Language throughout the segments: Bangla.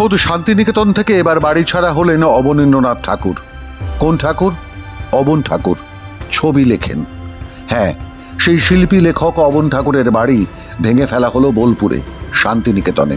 খোদ শান্তিনিকেতন থেকে এবার বাড়ি ছাড়া হলেন অবনীন্দ্রনাথ ঠাকুর। কোন ঠাকুর? অবন ঠাকুর। ছবি লেখেন। হ্যাঁ সেই শিল্পী লেখক অবন ঠাকুরের বাড়ি ভেঙে ফেলা হলো বোলপুরে, শান্তিনিকেতনে।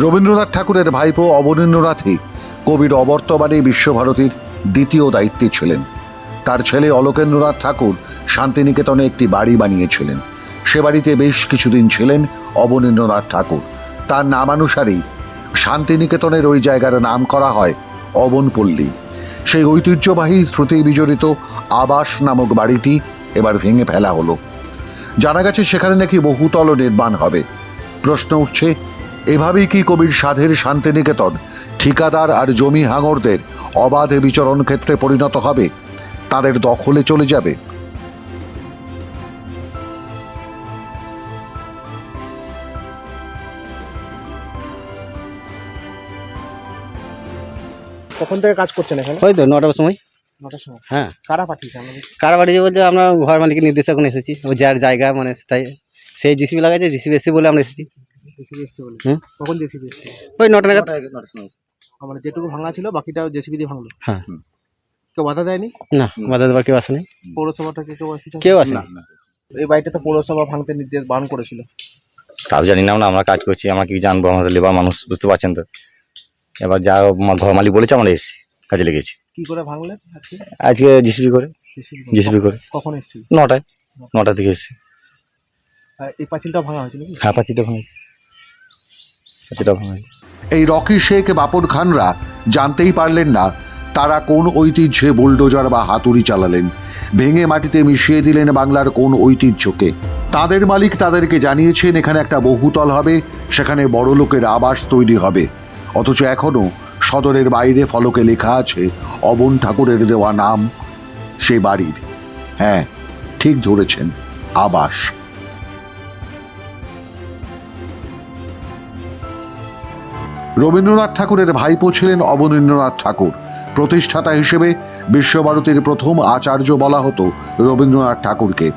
রবীন্দ্রনাথ ঠাকুরের ভাইপো অবনীন্দ্রনাথই কবির অবর্তমানে বিশ্বভারতীর দ্বিতীয় দায়িত্বে ছিলেন। তার ছেলে অলোকেন্দ্রনাথ ঠাকুর শান্তিনিকেতনে একটি বাড়ি বানিয়েছিলেন। সে বাড়িতে বেশ কিছুদিন ছিলেন অবনীন্দ্রনাথ ঠাকুর। তার নামানুসারেই শান্তিনিকেতনের ওই জায়গার নাম করা হয় অবনপল্লী। সেই ঐতিহ্যবাহী শ্রুতি বিজড়িত আবাস নামক বাড়িটি এবার ভেঙে ফেলা হলো। জানা গেছে সেখানে নাকি বহুতল নির্মাণ হবে। প্রশ্ন উঠছে এভাবেই কি কবির সাধের শান্তিনিকেতন? ঠিকাদার আর জমি হাঙরদের অবাধে বিচরণ ক্ষেত্রে পরিণত হবে। তাদের দখলে চলে যাবে। কখন থেকে কাজ করছেন এখানে? ওই তো নটার সময়। নটার সময়। হ্যাঁ। কারা পাঠিয়েছে আমাদের? কারা বাড়ি বলতে আমরা ঘর মালিকের নির্দেশ এখন এসেছি। ও যার জায়গা মানে তাই। সেই জিসিবি লাগাইছে জিসিবি এসেছে বলে আমরা এসেছি। জেসিবি এসছে বলে। হুম। কখন জেসিবি এসছে ওই নটা নাগাদ। মানে যেটুকু ভাঙা ছিল বাকিটা জেসিবি দিয়ে ভাঙলো। হ্যাঁ। কেউ বাধা দেয়নি? না বাধা দেবার কেউ আসেনি। পৌরসভাটাকে কেউ আসেনি? কেউ আসেনি। এই বাড়িটা তো পৌরসভা ভাঙতে নির্দেশ বারণ করেছিল। তা জানি না আমরা আমরা কাজ করছি আমরা কি জানব? আমাদের লেবার মানুষ বুঝতে পারছেন তো? এবার যা ঘর মালিক বলেছে আমরা এসেছি কাজে লেগেছি। কি করে ভাঙলে আজকে? আজকে জিসিবি করে। জেসিবি করে। কখন এসেছিল? নটায় নটার দিকে এসেছি। আর এই পাঁচিলটা ভাঙা হয়েছিল কি? হ্যাঁ পাঁচিটা ভাঙা এই রকি শেখ, বাপন খানরা জানতেই পারলেন না তারা কোন ঐতিহ্যে বুলডোজার বা হাতুড়ি চালালেন। ভেঙে মাটিতে মিশিয়ে দিলেন বাংলার কোন ঐতিহ্যকে। তাদের মালিক তাদেরকে জানিয়েছেন, এখানে একটা বহুতল হবে, সেখানে বড় লোকের আবাস তৈরি হবে। অথচ এখনও সদরের বাইরে ফলকে লেখা আছে, অবন ঠাকুরের দেওয়া নাম সে বাড়ির। হ্যাঁ ঠিক ধরেছেন, আবাস। রবীন্দ্রনাথ ঠাকুরের ভাইপো ছিলেন অবনীন্দ্রনাথ ঠাকুর। প্রতিষ্ঠাতা হিসেবে বিশ্বভারতীর প্রথম আচার্য বলা হতো রবীন্দ্রনাথ ঠাকুরকে।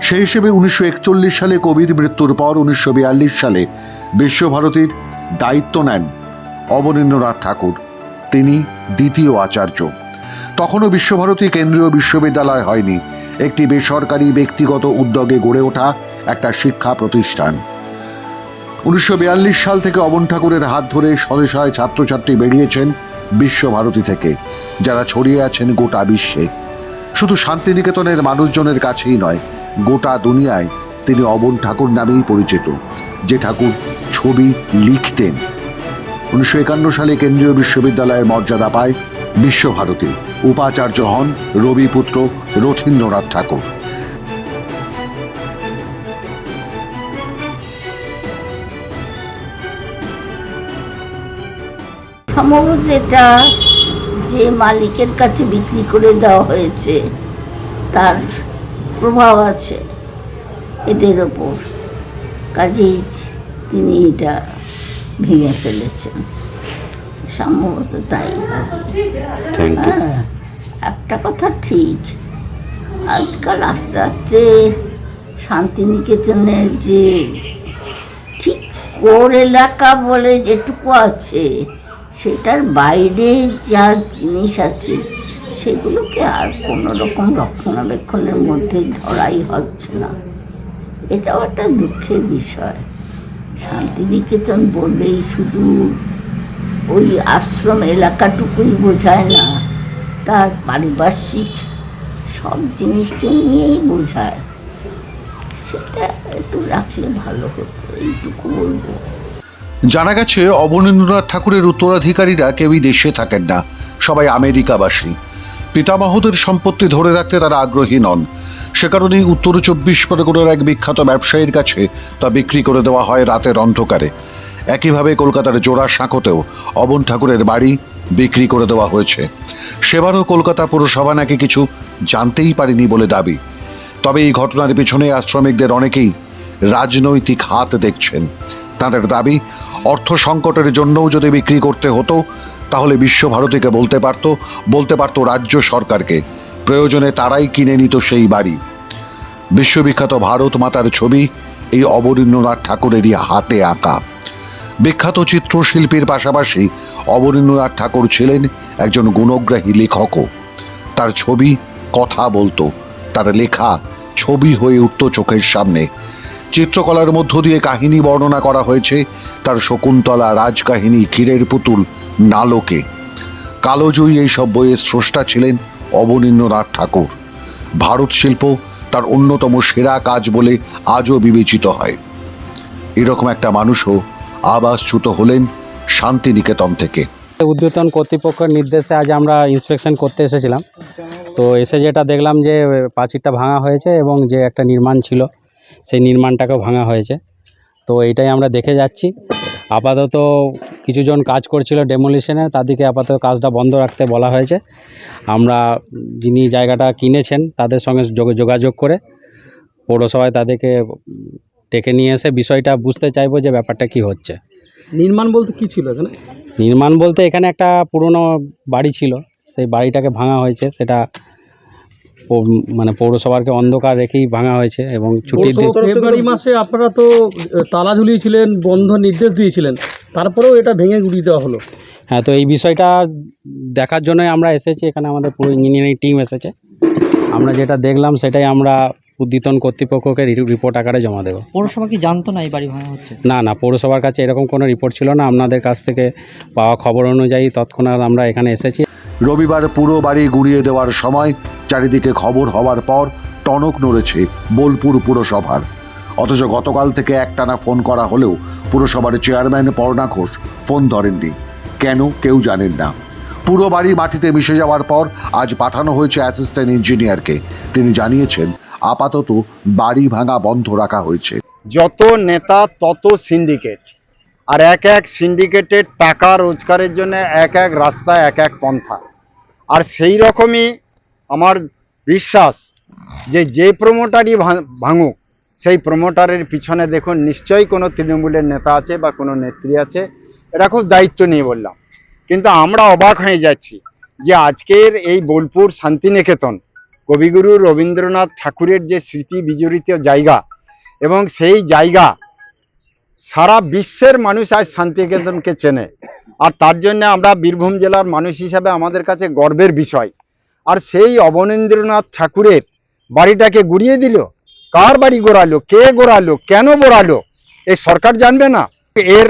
সেই হিসেবে উনিশশো একচল্লিশ সালে কবির মৃত্যুর পর উনিশশো বিয়াল্লিশ সালে বিশ্বভারতীর দায়িত্ব নেন অবনীন্দ্রনাথ ঠাকুর। তিনি দ্বিতীয় আচার্য। তখনও বিশ্বভারতী কেন্দ্রীয় বিশ্ববিদ্যালয় হয়নি। একটি বেসরকারি ব্যক্তিগত উদ্যোগে গড়ে ওঠা একটা শিক্ষা প্রতিষ্ঠান। উনিশশো বিয়াল্লিশ সাল থেকে অবন ঠাকুরের হাত ধরে শয়ে ছাত্রছাত্রী বেরিয়েছেন বিশ্বভারতী থেকে, যারা ছড়িয়ে আছেন গোটা বিশ্বে। শুধু শান্তিনিকেতনের মানুষজনের কাছেই নয়, গোটা দুনিয়ায় তিনি অবন ঠাকুর নামেই পরিচিত, যে ঠাকুর ছবি লিখতেন। উনিশশো একান্ন সালে কেন্দ্রীয় বিশ্ববিদ্যালয়ের মর্যাদা পায় বিশ্বভারতী। উপাচার্য হন রবিপুত্র রথীন্দ্রনাথ ঠাকুর। সম্ভবত এটা যে মালিকের কাছে বিক্রি করে দেওয়া হয়েছে তার প্রভাব আছে এদের ওপর। কাজেই তিনি এটা ভেঙে ফেলেছেন। সম্ভবত তাই। হ্যাঁ, একটা কথা ঠিক। আজকাল আস্তে আস্তে শান্তিনিকেতনের যে ঠিক কোর এলাকা বলে যেটুকু আছে সেটার বাইরে যা জিনিস আছে, সেগুলোকে আর কোনো রকম রক্ষণাবেক্ষণের মধ্যে ধরাই হচ্ছে না। এটাও একটা দুঃখের বিষয়। শান্তিনিকেতন বললেই শুধু ওই আশ্রম এলাকাটুকুই বোঝায় না, তার পারিপার্শ্বিক সব জিনিসকে নিয়েই বোঝায়। সেটা একটু রাখলে ভালো হতো, এইটুকু বলব। জানা গেছে, অবনীন্দ্রনাথ ঠাকুরের উত্তরাধিকারীরা কেউই দেশে থাকেন না, সবাই আমেরিকাবাসী। পিতামহদের সম্পত্তি ধরে রাখতে তারা আগ্রহী নন। সে কারণেই উত্তর চব্বিশ পরগনার এক বিখ্যাত ব্যবসায়ীর কাছে তা বিক্রি করে দেওয়া হয় রাতের অন্ধকারে। একইভাবে কলকাতার জোড়া সাঁকোতেও অবন ঠাকুরের বাড়ি বিক্রি করে দেওয়া হয়েছে। সেবারও কলকাতা পুরসভা নাকি কিছু জানতেই পারেনি বলে দাবি। তবে এই ঘটনার পিছনে আশ্রমিকদের অনেকেই রাজনৈতিক হাত দেখছেন। তাদের দাবি অর্থ সংকটের জন্যও যদি বিক্রি করতে হতো, তাহলে বিশ্বভারতীকে বলতে পারত বলতে পারত রাজ্য সরকারকে, প্রয়োজনে তারাই কিনে নিত সেই বাড়ি। বিশ্ববিখ্যাত ভারত মাতার ছবি, এই অবনীন্দ্রনাথ ঠাকুরেরই হাতে আঁকা। বিখ্যাত চিত্রশিল্পীর পাশাপাশি অবনীন্দ্রনাথ ঠাকুর ছিলেন একজন গুণগ্রাহী লেখকও। তার ছবি কথা বলতো, তার লেখা ছবি হয়ে উঠত চোখের সামনে। চিত্রকলার মধ্য দিয়ে কাহিনী বর্ণনা করা হয়েছে, তার শকুন্তলা রাজকাহিনী ক্ষীরের পুতুল নালকে। কালোজয়ী এইসব বইয়ের স্রষ্টা ছিলেন অবনীন্দ্রনাথ ঠাকুর। ভারত শিল্প তার অন্যতম সেরা কাজ বলে আজও বিবেচিত হয়। এরকম একটা মানুষও আবাসচ্যুত হলেন শান্তিনিকেতন থেকে। উদ্যতন কর্তৃপক্ষের নির্দেশে আজ আমরা ইন্সপেকশন করতে এসেছিলাম। তো এসে যেটা দেখলাম যে, প্রাচীরটা ভাঙা হয়েছে এবং যে একটা নির্মাণ ছিল সেই নির্মাণটাকেও ভাঙা হয়েছে। তো এইটাই আমরা দেখে যাচ্ছি। আপাতত কিছুজন কাজ করছিল ডেমোলিশনে তাদেরকে আপাতত কাজটা বন্ধ রাখতে বলা হয়েছে। আমরা যিনি জায়গাটা কিনেছেন তাদের সঙ্গে যোগ- যোগাযোগ করে পৌরসভায় তাদেরকে ডেকে নিয়ে এসে বিষয়টা বুঝতে চাইব যে ব্যাপারটা কি হচ্ছে। নির্মাণ বলতে কি ছিল এখানে? নির্মাণ বলতে এখানে একটা পুরনো বাড়ি ছিল। সেই বাড়িটাকে ভাঙা হয়েছে সেটা মানে পৌরসভাকে অন্ধকার রেখেই ভাঙা হয়েছে এবং ছুটির দিন ফেব্রুয়ারি মাসে আপনারা তো তালা ঝুলিয়েছিলেন বন্ধ নির্দেশ দিয়েছিলেন। তারপরেও এটা ভেঙে গুড়িয়ে দেওয়া হলো। হ্যাঁ তো এই বিষয়টা দেখার জন্যই আমরা এসেছি। এখানে আমাদের পুরো ইঞ্জিনিয়ারিং টিম এসেছে। আমরা যেটা দেখলাম সেটাই আমরা উদ্যতন কর্তৃপক্ষকে রিপোর্ট আকারে জমা দেবো। পৌরসভা কি জানতো না এই বাড়ি ভাঙা হচ্ছে? না না পৌরসভার কাছে এরকম কোনো রিপোর্ট ছিল না। আপনাদের কাছ থেকে পাওয়া খবর অনুযায়ী তৎক্ষণাৎ আমরা এখানে এসেছি। রবিবার পুরো বাড়ি গুড়িয়ে দেওয়ার সময় চারিদিকে খবর হওয়ার পর টনক নড়েছে বোলপুর পুরসভার। অথচ গতকাল থেকে একটানা ফোন করা হলেও পুরসভার চেয়ারম্যান পর্ণা ঘোষ ফোন ধরেননি। কেন কেউ জানেন না। পুরো বাড়ি মাটিতে মিশে যাওয়ার পর আজ পাঠানো হয়েছে অ্যাসিস্ট্যান্ট ইঞ্জিনিয়ারকে। তিনি জানিয়েছেন, আপাতত বাড়ি ভাঙা বন্ধ রাখা হয়েছে। যত নেতা, তত সিন্ডিকেট। আর এক এক সিন্ডিকেটের টাকা রোজগারের জন্য এক এক রাস্তা, এক এক পন্থা। আর সেই রকমই আমার বিশ্বাস যে যে প্রমোটারই ভাঙুক, সেই প্রমোটারের পিছনে দেখুন, নিশ্চয়ই কোনো তৃণমূলের নেতা আছে বা কোনো নেত্রী আছে, এটা খুব দায়িত্ব নিয়ে বললাম। কিন্তু আমরা অবাক হয়ে যাচ্ছি যে আজকের এই বোলপুর শান্তিনিকেতন, কবিগুরু রবীন্দ্রনাথ ঠাকুরের যে স্মৃতি বিজড়িত জায়গা এবং সেই জায়গা, সারা বিশ্বের মানুষ আজ শান্তিনিকেতনকে চেনে। আর তার জন্য আমরা বীরভূম জেলার মানুষ হিসাবে আমাদের কাছে গর্বের বিষয়। আর সেই অবনীন্দ্রনাথ ঠাকুরের বাড়িটাকে গুড়িয়ে দিল। কার বাড়ি গোড়ালো? কে গোড়ালো? কেন গোড়ালো? এই সরকার জানবে না। এর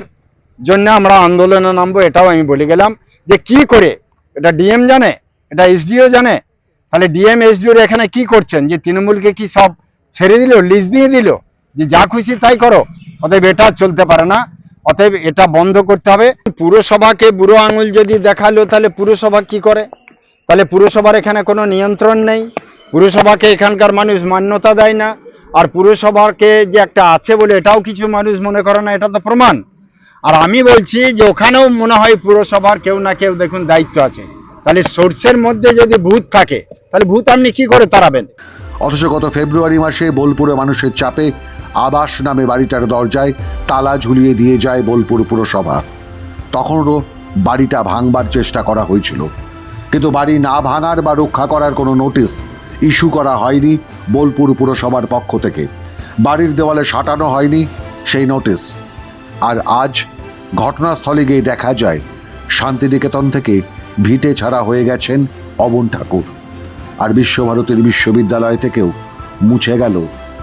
জন্য আমরা আন্দোলনে নামবো, এটাও আমি বলে গেলাম যে কি করে? এটা ডিএম জানে, এটা এসডিও জানে। তাহলে ডিএম এসডিওর এখানে কি করছেন? যে তৃণমূলকে কি সব ছেড়ে দিল লিজ দিয়ে দিল? যে যা খুশি তাই করো। অতএব এটা চলতে পারে না। অতএব এটা বন্ধ করতে হবে। পুরসভাকে বুড়ো আঙুল যদি দেখাল, তাহলে পুরসভা কি করে? তাহলে পুরসভার এখানে কোনো নিয়ন্ত্রণ নেই। পুরসভাকে এখানকার মানুষ মান্যতা দেয় না। আর পুরসভাকে যে একটা আছে বলে এটাও কিছু মানুষ মনে করে না, এটা তো প্রমাণ। আর আমি বলছি যে ওখানেও মনে হয় পুরসভার কেউ না কেউ দেখুন দায়িত্ব আছে। তাহলে সোর্সের মধ্যে যদি ভূত থাকে, তাহলে ভূত আপনি কি করে তাড়াবেন? অথচ গত ফেব্রুয়ারি মাসে বোলপুরে মানুষের চাপে আবাস নামে বাড়িটার দরজায় তালা ঝুলিয়ে দিয়ে যায় বোলপুর পুরসভা। তখনও বাড়িটা ভাঙবার চেষ্টা করা হয়েছিল। কিন্তু বাড়ি না ভাঙার বা রক্ষা করার কোনো নোটিশ ইস্যু করা হয়নি বোলপুর পুরসভার পক্ষ থেকে। বাড়ির দেওয়ালে সাঁটানো হয়নি সেই নোটিশ। আর আজ ঘটনাস্থলে গিয়ে দেখা যায়, শান্তিনিকেতন থেকে ভিটে ছাড়া হয়ে গেছেন অবন ঠাকুর। আর বিশ্বভারতীর বিশ্ববিদ্যালয় থেকেও মুছে গেল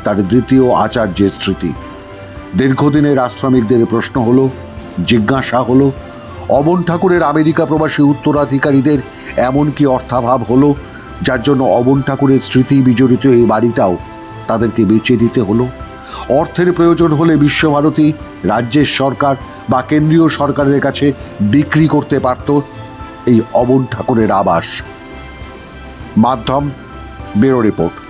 তার দ্বিতীয় আচার্যের স্মৃতি। দীর্ঘদিনের আশ্রমিকদের প্রশ্ন হলো, জিজ্ঞাসা হলো অবন ঠাকুরের আমেরিকা প্রবাসী উত্তরাধিকারীদের এমন কি অর্থাভাব হলো, যার জন্য অবন ঠাকুরের স্মৃতি বিজড়িত এই বাড়িটাও তাদেরকে বেচে দিতে হলো। অর্থের প্রয়োজন হলে বিশ্বভারতী রাজ্যের সরকার বা কেন্দ্রীয় সরকারের কাছে বিক্রি করতে পারত এই অবন ঠাকুরের আবাস। মাধ্যম, ব্যুরো রিপোর্ট।